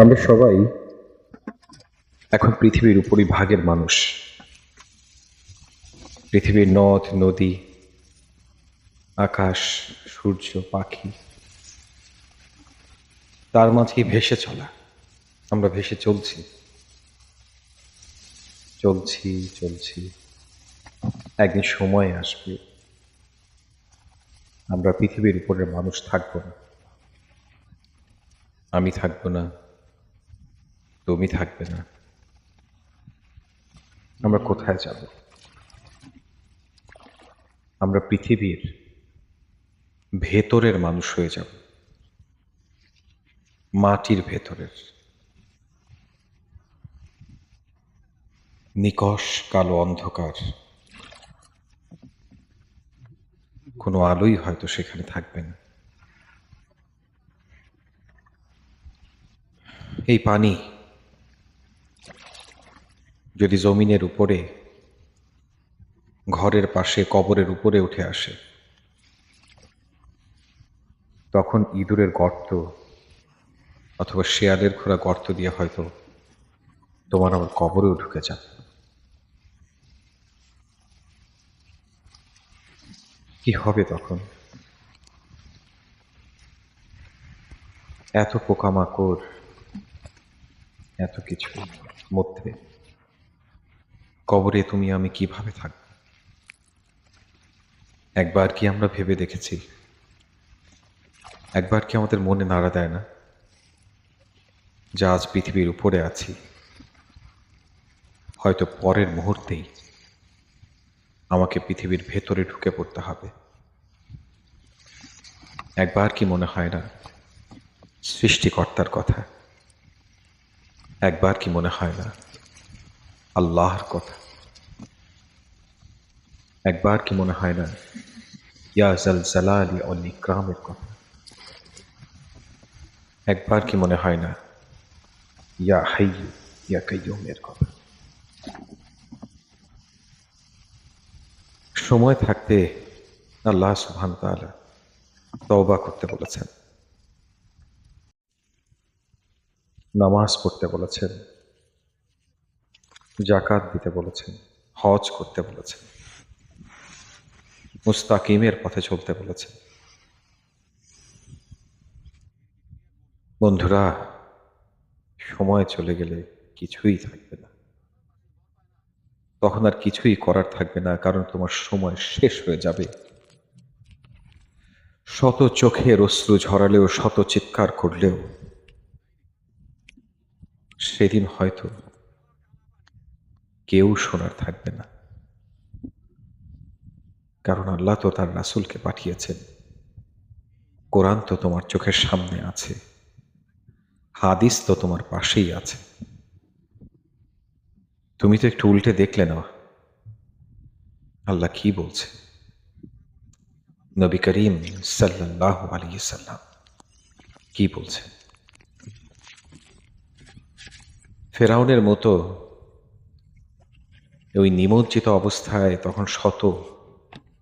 আমরা সবাই এখন পৃথিবীর উপরই ভাগের মানুষ। পৃথিবীর নদ, নদী, আকাশ, সূর্য, পাখি, তার মাঝেই ভেসে চলা। আমরা ভেসে চলছি। চলছি চলছি। একদিন সময় আসবে। আমরা পৃথিবীর উপরের মানুষ থাকব না। আমি থাকব না। তুমি থাকবে না। আমরা কোথায় যাব? আমরা পৃথিবীর ভেতরের মানুষ হয়ে যাব। মাটির ভেতরের। নিকষ কালো অন্ধকার। কোনো আলোই হয়তো সেখানে থাকবে না। এই পানি যদি জমিনের উপরে, ঘরের পাশে, কবরের উপরে উঠে আসে, তখন ইঁদুরের গর্ত অথবা শেয়ালের খোরা গর্ত দিয়ে হয়তো তোমার আমার কবরেও ঢুকে যাবে। কি হবে তখন? এত পোকামাকড়, এত কিছু মধ্যে কবরে তুমি আমি কীভাবে থাকব? একবার কি আমরা ভেবে দেখেছি? একবার কি আমাদের মনে নাড়া দেয় না? যা আজ পৃথিবীর উপরে আছি। হয়তো পরের মুহূর্তেই আমাকে পৃথিবীর ভেতরে ঢুকে পড়তে হবে। একবার কি মনে হয় না? সৃষ্টিকর্তার কথা। একবার কি মনে হয় না? আল্লাহর কথা। একবার কি মনে হয় না, ইয়া জাল জালালি অল ইকরামের কথা। একবার কি মনে হয় না, ইয়া হাইয়ু ইয়া কাইয়ুমের কথা। সময় থাকতে আল্লাহ সুবহান তাআলা তওবা করতে বলেছেন। নামাজ পড়তে বলেছেন। জাকাত দিতে বলেছেন, হজ করতে বলেছেন, মুস্তাকিমের পথে চলতে বলেছেন। বন্ধুরা, সময় চলে গেলে কিছুই থাকবে না। তখন আর কিছুই করার থাকবে না, কারণ তোমার সময় শেষ হয়ে যাবে। শত চোখের অশ্রু ঝরালেও, শত চিৎকার করলেও, সেদিন হয়তো কেউ শোনার থাকবে না। কারণ আল্লাহ তো তার রাসুলকে পাঠিয়েছেন। কোরআন তো তোমার চোখের সামনে আছে। হাদিস তো তোমার পাশেই আছে। তুমি তো একটু উল্টে দেখলে না। আল্লাহ কি বলছে? নবী করিম সাল্লাহ আলী সাল্লাম কি বলছে ফেরাউনের মতো ওই নিমজ্জিত অবস্থায় তখন শত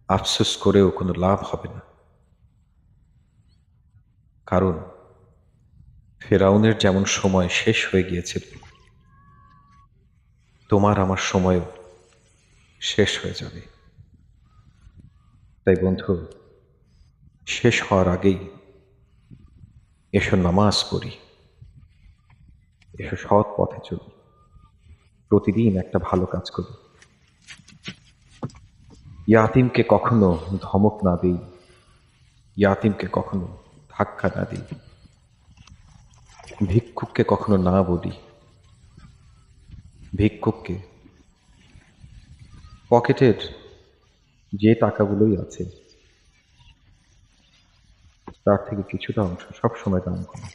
আফসোস করেও কোনো লাভ হবে না। কারণ ফেরাউনের যেমন সময় শেষ হয়ে গিয়েছিল তোমার আমার সময়ও শেষ হয়ে যাবে। তাই বন্ধু, শেষ হওয়ার আগেই এসো নামাজ পড়ি। এসো সৎ পথে চলি। প্রতিদিন একটা ভালো কাজ করি। ইয়াতিমকে কখনো ধমক না দিই। ইয়াতিমকে কখনো ধাক্কা না দিই। ভিক্ষুককে কখনো না বলি। ভিক্ষুককে পকেটের যে টাকাগুলোই আছে, তার থেকে কিছুটা অংশ সবসময় দান করি।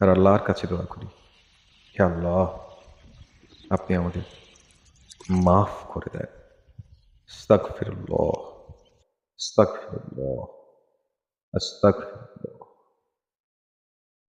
আর আল্লাহর কাছে দোয়া করি। হে আল্লাহ আপনি আমাদের মাফ করে দেন আস্তাগফিরুল্লাহ আস্তাগফিরুল্লাহ আস্তাগফিরুল্লাহ